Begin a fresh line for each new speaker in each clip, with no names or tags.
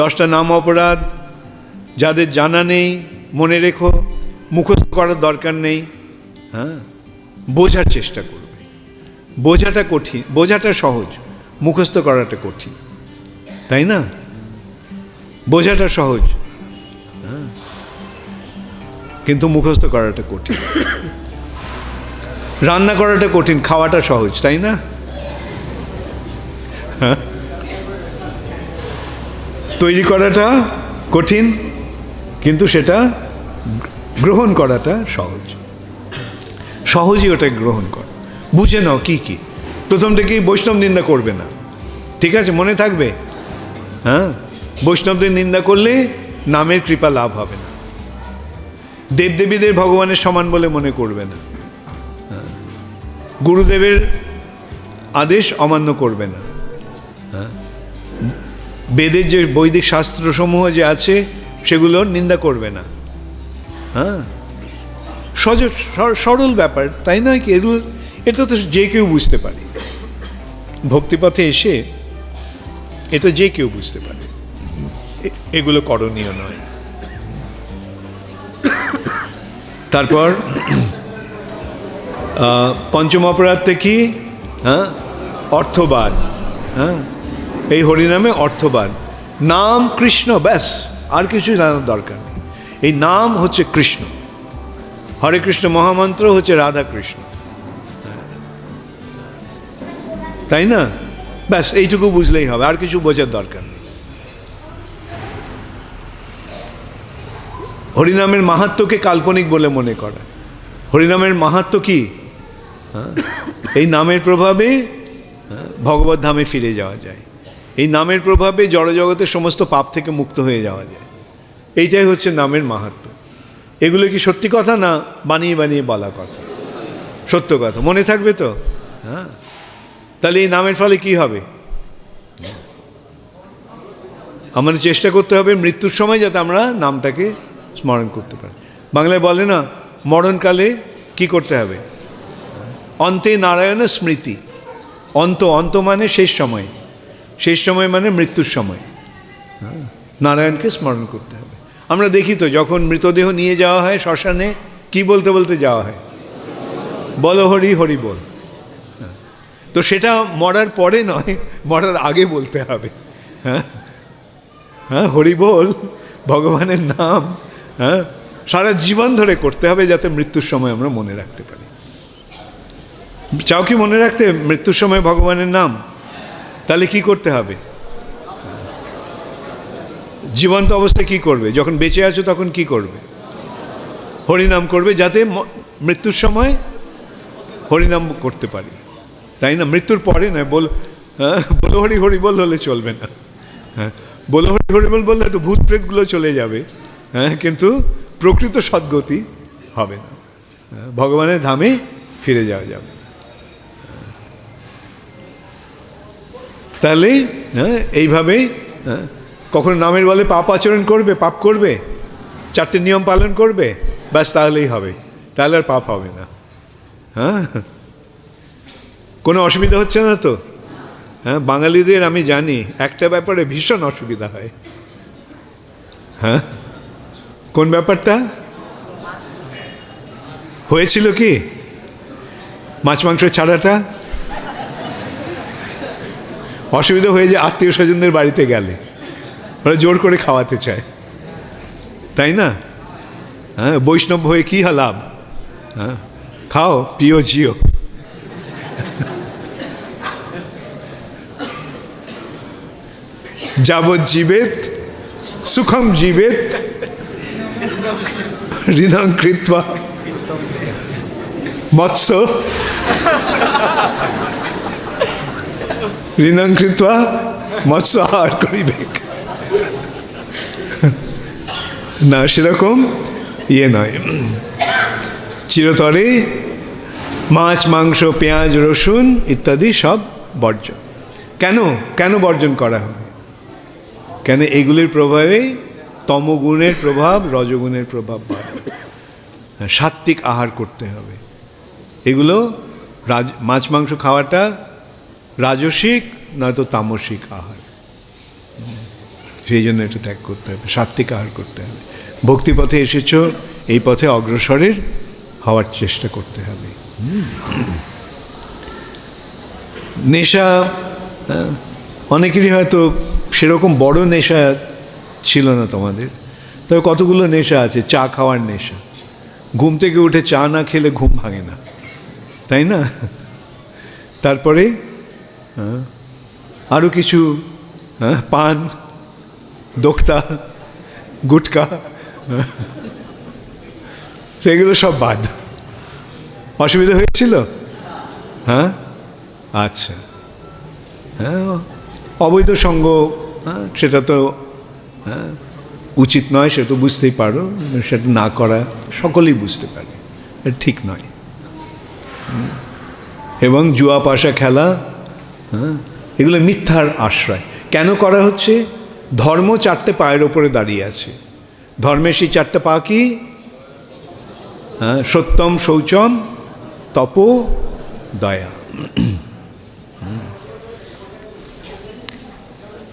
দশটা নাম অপরাধ, যাদের জানা নেই, মনে রেখো, মুখস্থ করার দরকার নেই হ্যাঁ? বোঝার চেষ্টা করবে। বোঝাটা কঠিন, বোঝাটা সহজ, মুখস্থ করাটা কঠিন। তাই না? বোঝাটা সহজ হ্যাঁ? কিন্তু মুখস্থ করাটা কঠিন। রান্না করাটা কঠিন, খাওয়াটা সহজ, তাই না? হ্যাঁ? তৈরি করাটা কঠিন, কিন্তু সেটা গ্রহণ করাটা সহজ। সহজই ওটা গ্রহণ কর। বুঝে নাও কি কি। প্রথম থেকেই বৈষ্ণব নিন্দা করবে না। ঠিক আছে? মনে থাকবে? হ্যাঁ? বৈষ্ণবদের নিন্দা করলে নামের কৃপা লাভ হবে না। দেবদেবীদের ভগবানের সমান বলে মনে করবে না। হ্যাঁ। গুরুদেবের আদেশ অমান্য করবে না। বেদের যে বৈদিক শাস্ত্রসমূহ যে আছে সেগুলোর নিন্দা করবে না। হ্যাঁ? সজ সর- সরল ব্যাপার, তাই নয় কি? এগুলো এটা তো যে কেউ বুঝতে পারে। ভক্তিপথে এসে এটা যে কেউ বুঝতে পারে। এগুলো করণীয় নয়। তারপর পঞ্চম অপরাধটা কি? হ্যাঁ? অর্থবাদ। হ্যাঁ? এই হরিনামে অর্থবাদ নাম কৃষ্ণ ব্যাস আর কিছু জানার দরকার নেই। এই নাম হচ্ছে কৃষ্ণ। হরে কৃষ্ণ মহামন্ত্র হচ্ছে রাধা কৃষ্ণ। তাই না? ব্যাস এইটুকু বুঝলেই হবে আর কিছু বোঝার দরকার নেই। হরিনামের মাহাত্ম্যকে কাল্পনিক বলে মনে করা। হরিনামের মাহাত্ম্য কি? হ্যাঁ? এই নামের প্রভাবে হ্যাঁ, ভগবত ধামে ফিরে যাওয়া যায়। এই নামের প্রভাবে জড়জগতের সমস্ত পাপ থেকে মুক্ত হয়ে যাওয়া যায়। এইটাই হচ্ছে নামের মাহাত্ম্য এগুলো কি সত্যি কথা না বানিয়ে বানিয়ে বলা কথা? সত্য কথা। মনে থাকবে তো? হ্যাঁ। তাহলে এই নামের ফলে কি হবে? আমাদের চেষ্টা করতে হবে মৃত্যুর সময় যাতে আমরা নামটাকে স্মরণ করতে পারি। বাংলায় বলে না, মরণকালে কি করতে হবে? অন্তে নারায়ণের স্মৃতি। অন্ত অন্ত মানে শেষ সময়। শেষ সময় মানে মৃত্যুর সময়। নারায়ণকে স্মরণ করতে হবে। আমরা দেখি তো, যখন মৃতদেহ নিয়ে যাওয়া হয় শ্মশানে, কি বলতে বলতে যাওয়া হয়? বল হরি হরি বল। তো সেটা মরার পরে নয়, মরার আগে বলতে হবে। হ্যাঁ? হ্যাঁ হরি বল, ভগবানের নাম হ্যাঁ? সারা জীবন ধরে করতে হবে যাতে মৃত্যুর সময় আমরা মনে রাখতে পারি। চাও কি মনে রাখতে? মৃত্যুর সময় ভগবানের নাম? তাহলে কি করতে হবে? জীবন্ত অবস্থায় কি করবে? যখন বেঁচে আছো তখন কি করবে? হরিনাম করবে যাতে মৃত্যুর সময় হরিনাম করতে পারি। তাই না? মৃত্যুর পরে নয় বল হ্যাঁ, বলো হরি হরি বল হলে চলবে না। হ্যাঁ? বলো হরি হরি বল বললে তো ভূত প্রেতগুলো চলে যাবে। হ্যাঁ? কিন্তু প্রকৃত সদ্গতি হবে না। হ্যাঁ, ভগবানের ধামে ফিরে যাওয়া যাবে। তাহলে হ্যাঁ এইভাবে হ্যাঁ, কখনো নামের বলে পাপ আচরণ করবে পাপ করবে? চারটে নিয়ম পালন করবে? ব্যাস তাহলেই হবে। তাহলে আর পাপ হবে না। হ্যাঁ? কোনো অসুবিধা হচ্ছে না তো? হ্যাঁ বাঙালিদের আমি জানি একটা ব্যাপারে ভীষণ অসুবিধা হয়। হ্যাঁ? কোন ব্যাপারটা? হয়েছিল কি? মাছ মাংস ছাড়াটা? অসুবিধা হয়ে যায় আত্মীয় স্বজনদের বাড়িতে গেলে। ওরা জোর করে খাওয়াতে চায়। তাই না? হ্যাঁ বৈষ্ণব হয়ে কী লাভ? হ্যাঁ খাও পিও জিও। যাবজ্জীবেত সুখম জীবেত, হৃদং কৃত্বা। মৎস্য। ঋণং কৃত্বা মৎস্য আহার করিবে না সেরকম ইয়ে নয় চিরতরে মাছ মাংস পেঁয়াজ রসুন ইত্যাদি সব বর্জন কেন? কেন বর্জন করা হবে? কেন এগুলির প্রভাবে তমগুণের প্রভাব, রজগুণের প্রভাব বাড়ে? সাত্বিক আহার করতে হবে। এগুলো রাজ মাছ, মাংস খাওয়াটা রাজসিক, নয়তো তামসিক আহার। সেই জন্য এটা ত্যাগ করতে হবে, সাত্বিক আহার করতে হবে। ভক্তিপথে এসেছ, এই পথে অগ্রসরের হওয়ার চেষ্টা করতে হবে। নেশা অনেকেরই হয়তো সেরকম বড় নেশা ছিল না তোমাদের, তবে কতগুলো নেশা আছে? চা খাওয়ার নেশা। ঘুম থেকে উঠে চা না খেলে ঘুম ভাঙে না, তাই না? তারপরে আরও কিছু আহ, পান দোক্তা গুটকা আহ, সেগুলো সব বাদ। অসুবিধা হয়েছিল? হ্যাঁ? আচ্ছা। হ্যাঁ অবৈধ সঙ্গ হ্যাঁ, সেটা তো হ্যাঁ, উচিত নয় সেটা তো বুঝতেই পারো। সেটা না করা সকলেই বুঝতে পারে। ঠিক নয়। এবং জুয়া পাশা খেলা হ্যাঁ? এগুলো মিথ্যার আশ্রয়। কেন করা হচ্ছে? ধর্ম চারটে পায়ের ওপরে দাঁড়িয়ে আছে। ধর্মের সেই চারটে পা কি? হ্যাঁ সত্যম শৌচম তপ দয়া।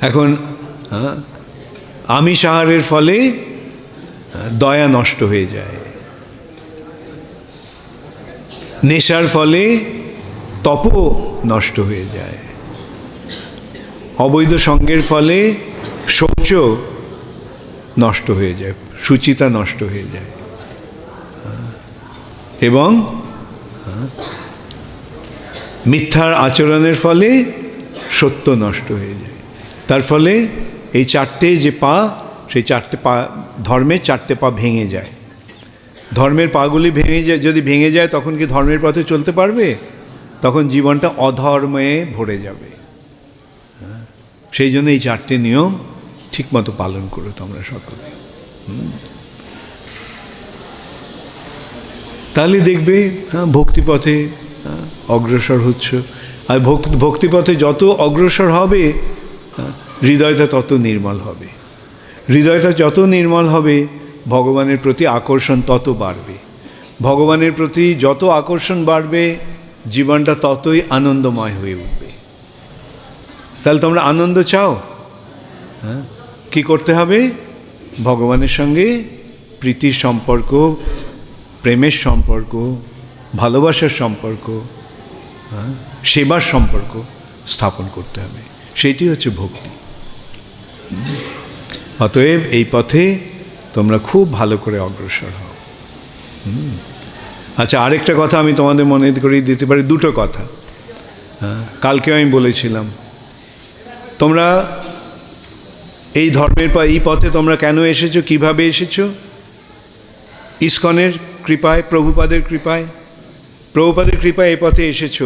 এখন হ্যাঁ, আমিষ আহারের ফলে হ্যাঁ, দয়া নষ্ট হয়ে যায়। নেশার ফলে তপ নষ্ট হয়ে যায়। অবৈধ সঙ্গের ফলে শৌচ নষ্ট হয়ে যায়, সুচিতা নষ্ট হয়ে যায়। এবং মিথ্যার আচরণের ফলে সত্য নষ্ট হয়ে যায়। তার ফলে এই চারটে যে পা, সেই চারটে পা, ধর্মের চারটে পা ভেঙে যায়। ধর্মের পাগুলি ভেঙে যায়, যদি ভেঙে যায় তখন কি ধর্মের পথে চলতে পারবে? তখন জীবনটা অধর্মে ভরে যাবে। সেই জন্য এই চারটে নিয়ম ঠিকমতো পালন করো তোমরা সকলে। তাহলে দেখবে হ্যাঁ ভক্তিপথে হ্যাঁ, অগ্রসর হচ্ছ। আর ভক- ভক্তিপথে যত অগ্রসর হবে হ্যাঁ, হৃদয়টা তত নির্মল হবে। হৃদয়টা যত নির্মল হবে ভগবানের প্রতি আকর্ষণ তত বাড়বে। ভগবানের প্রতি যত আকর্ষণ বাড়বে জীবনটা ততই আনন্দময় হয়ে উঠবে। তাহলে তোমরা আনন্দ চাও? হ্যাঁ? কী করতে হবে? ভগবানের সঙ্গে প্রীতির সম্পর্ক প্রেমের সম্পর্ক ভালোবাসার সম্পর্ক হ্যাঁ, সেবার সম্পর্ক স্থাপন করতে হবে। সেইটি হচ্ছে ভক্তি। অতএব এই পথে তোমরা খুব ভালো করে অগ্রসর হও। হুম। আচ্ছা আরেকটা কথা আমি তোমাদের মনে করিয়ে দিতে পারি দুটো কথা। হ্যাঁ, কালকে আমি বলেছিলাম। তোমরা এই ধর্মের পা এই পথে তোমরা কেন এসেছ কীভাবে এসেছ? ইস্কনের কৃপায় প্রভুপাদের কৃপায়। প্রভুপাদের কৃপায় এই পথে এসেছ।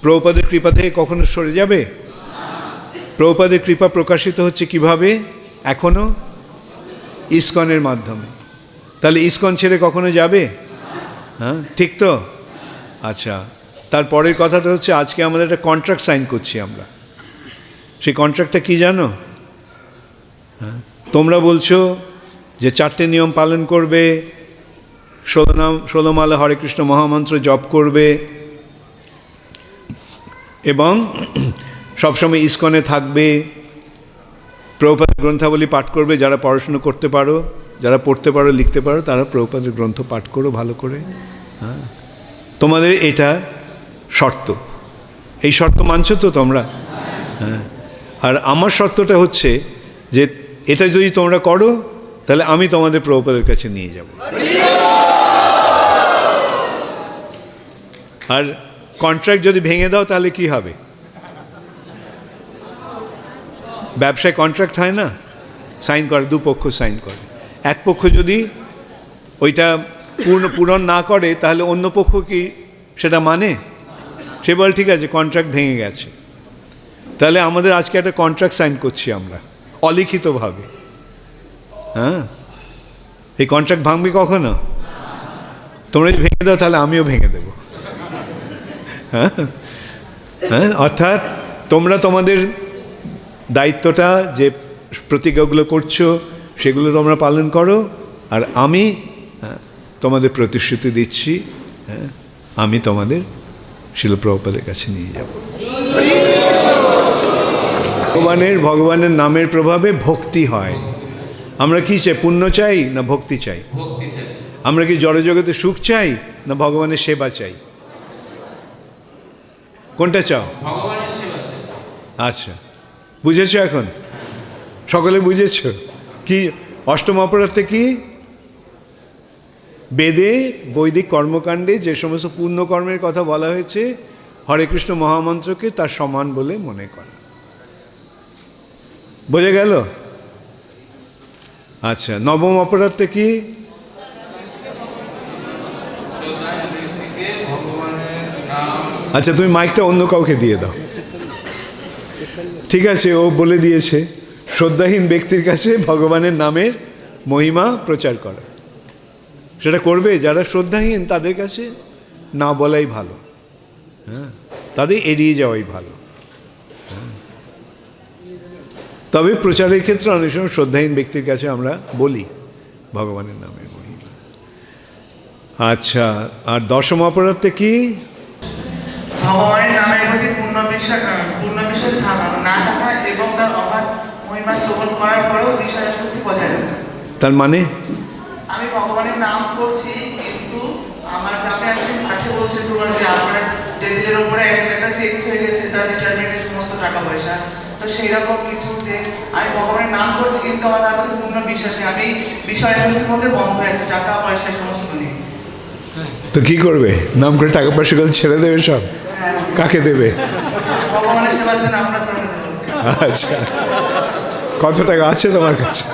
প্রভুপাদের কৃপা থেকে কখনো সরে যাবে? প্রভুপাদের কৃপা প্রকাশিত হচ্ছে কীভাবে? এখনও? ইস্কনের মাধ্যমে। তাহলে ইস্কন ছেড়ে কখনো যাবে? হ্যাঁ? ঠিক তো? আচ্ছা তারপরের কথাটা হচ্ছে আজকে আমাদের একটা কন্ট্রাক্ট সাইন করছি আমরা। সেই কন্ট্রাক্টটা কি জানো? হ্যাঁ? তোমরা বলছো যে চারটে নিয়ম পালন করবে, ষোলো নাম হরে কৃষ্ণ মহামন্ত্র জপ করবে এবং সবসময় ইস্কনে থাকবে প্রভুপাদের গ্রন্থাবলী পাঠ করবে যারা পড়াশুনো করতে পারো। যারা পড়তে পারো, লিখতে পারো, তারা প্রভুপাদের গ্রন্থ পাঠ করো, ভালো করে। হ্যাঁ। তোমাদের এটা শর্ত। এই শর্ত মানছো তো তোমরা? হ্যাঁ। আর আমার শর্তটা হচ্ছে যে, এটা যদি তোমরা করো, তাহলে আমি তোমাদের প্রভুপাদের কাছে নিয়ে যাব। আর কন্ট্রাক্ট যদি ভেঙে দাও, তাহলে কি হবে? ব্যবসায় কন্ট্রাক্ট হয় না? সাইন করে, দুপক্ষ সাইন করে। এক পক্ষ যদি ওইটা পূর্ণ পূরণ না করে, তাহলে অন্য পক্ষ কি সেটা মানে? সে বল, ঠিক আছে কন্ট্রাক্ট ভেঙে গেছে। তাহলে আমাদের আজকে একটা কন্ট্রাক্ট সাইন করছি আমরা, অলিখিতভাবে। হ্যাঁ? এই কন্ট্রাক্ট ভাঙবে কখনো? তোমরা যদি ভেঙে দাও, তাহলে আমিও ভেঙে দেবো। হ্যাঁ? হ্যাঁ? অর্থাৎ তোমরা তোমাদের দায়িত্বটা যে প্রতিজ্ঞাগুলো করছ সেগুলো তোমরা পালন করো আর আমি তোমাদের প্রতিশ্রুতি দিচ্ছি হ্যাঁ আমি তোমাদের শিলপ্রভুপাদের কাছে নিয়ে যাব। ভগবানের ভগবানের নামের প্রভাবে ভক্তি হয়। আমরা কি চাই পুণ্য চাই না ভক্তি চাই? আমরা কি জড়জগতে সুখ চাই না ভগবানের সেবা চাই? কোনটা চাও? আচ্ছা। বুঝেছ এখন? সকলে বুঝেছ? কি? অষ্টম অপরাধটা কি? বেদে বৈদিক কর্মকাণ্ডে যে সমস্ত পুণ্যকর্মের কথা বলা হয়েছে, হরে কৃষ্ণ মহামন্ত্রকে তার সমান বলে মনে করা। বোঝা গেল? আচ্ছা নবম অপরাধটা কি? আচ্ছা তুমি মাইকটা অন্য কাউকে দিয়ে দাও। ঠিক আছে, ও বলে দিয়েছে। শ্রদ্ধাহীন ব্যক্তির কাছে ভগবানের নামের মহিমা প্রচার করা। সেটা করবে যারা শ্রদ্ধাহীন, তাদের কাছে না বলাই ভালো। হ্যাঁ তাদের এড়িয়ে যাওয়াই ভালো। হ্যাঁ। তবে প্রচারের ক্ষেত্রে অনেক সময় শ্রদ্ধাহীন ব্যক্তির কাছে আমরা বলি ভগবানের নামের মহিমা। আচ্ছা আর দশম অপরাধটা কি?
ভগবানের নামের প্রতি পূর্ণ বিশ্বাস পূর্ণ বিশ্বাস না থাকা এবং মহিমা শ্রবণ করার পরেও বিষয় শক্তি বজায় রাখা
তার মানে?
আমি ভগবানের নাম করছি কিন্তু আমার আপনি একদিন পাঠে বলছেন তোমার যে আপনার টেবিলের উপরে একটা একটা চেক হয়ে গেছে তার রিটায়ারমেন্টের সমস্ত টাকা পয়সা। তো সেই রকম কিছু যে আমি ভগবানের নাম করছি কিন্তু আমার তার প্রতি পূর্ণ বিশ্বাসে আমি বিষয় শক্তির মধ্যে বন্ধ হয়েছে টাকা পয়সা সমস্ত নিয়ে
তো কি করবে? নাম করে টাকা পয়সা পয়সাগুলো ছেড়ে দেবে সব? কাকে দেবে?
ভগবানের সেবার জন্য আপনার
আচ্ছা। কত টাকা আছে তোমার কাছে?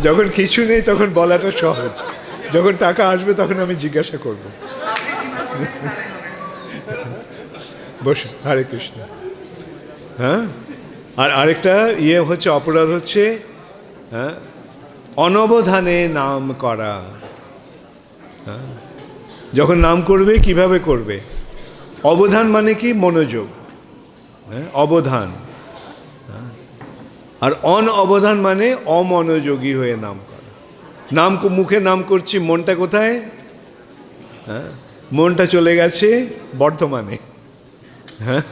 যখন কিছু নেই, তখন বলাটা সহজ। যখন টাকা আসবে, তখন আমি জিজ্ঞাসা করব। বস হরে কৃষ্ণ। হ্যাঁ? আর আরেকটা ইয়ে হচ্ছে, অপরাধ হচ্ছে হ্যাঁ? অনবধানে নাম করা। হ্যাঁ? যখন নাম করবে, কীভাবে করবে? অবধান মানে কি? মনোযোগ। অবধান। হ্যাঁ। আর অন অবধান মানে অমনোযোগী হয়ে নাম করা। নাম মুখে নাম করছি, মনটা কোথায়? হ্যাঁ? মনটা চলে গেছে বর্ধমানে। হ্যাঁ?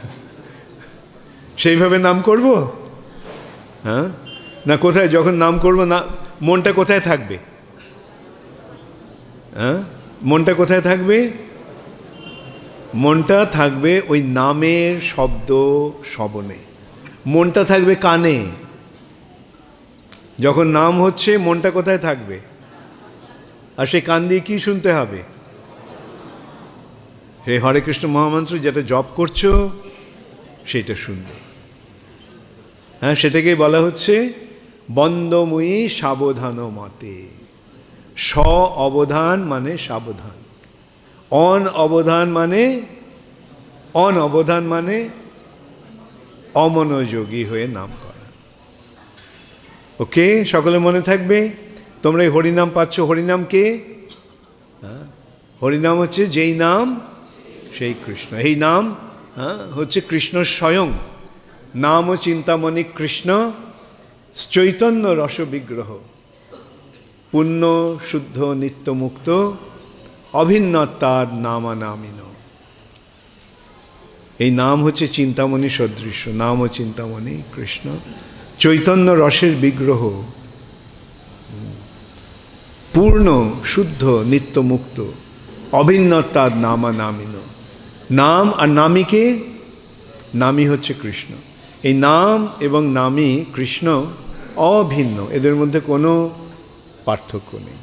সেইভাবে নাম করব? হ্যাঁ? না, কোথায়? যখন নাম করব, না, মনটা কোথায় থাকবে? হ্যাঁ? মনটা কোথায় থাকবে? মনটা থাকবে ওই নামের শব্দ শবনে। মনটা থাকবে কানে। যখন নাম হচ্ছে, মনটা কোথায় থাকবে? আর সেই কান দিয়ে কি শুনতে হবে? সেই হরে কৃষ্ণ মহামন্ত্র, যেটা জপ করছ, সেটা শুনবে। হ্যাঁ সেটাকেই বলা হচ্ছে, বন্দময়ী সাবধান মতে স অবধান মানে সাবধান। অন অবধান মানে অন অবধান মানে অমনোযোগী হয়ে নাম করা। ওকে? সকলে মনে থাকবে? তোমরা এই হরিনাম পাচ্ছ। হরিনাম কে? হ্যাঁ? হরিনাম হচ্ছে যেই নাম সেই কৃষ্ণ। এই নাম হ্যাঁ, হচ্ছে কৃষ্ণ স্বয়ং। নাম ও চিন্তামণি কৃষ্ণ চৈতন্য রস বিগ্রহ পূর্ণ শুদ্ধ নিত্যমুক্ত অভিন্নতার নামানামিন। এই নাম হচ্ছে চিন্তামণি সদৃশ্য নাম ও চিন্তামণি কৃষ্ণ। চৈতন্য রসের বিগ্রহ, পূর্ণ, শুদ্ধ, নিত্যমুক্ত, অভিন্নতার নামানামিন। নাম আর নামীকে নামী হচ্ছে কৃষ্ণ। এই নাম এবং নামী কৃষ্ণ অভিন্ন, এদের মধ্যে কোনো পার্থক্য নেই।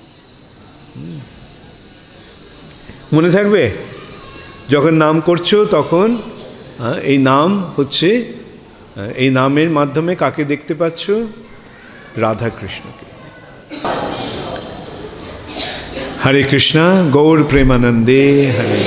মনে থাকবে? যখন নাম করছ তখন এই নাম হচ্ছে এই নামের মাধ্যমে কাকে দেখতে পাচ্ছ? রাধা কৃষ্ণকে হরে কৃষ্ণা, গৌর প্রেমানন্দে হরে।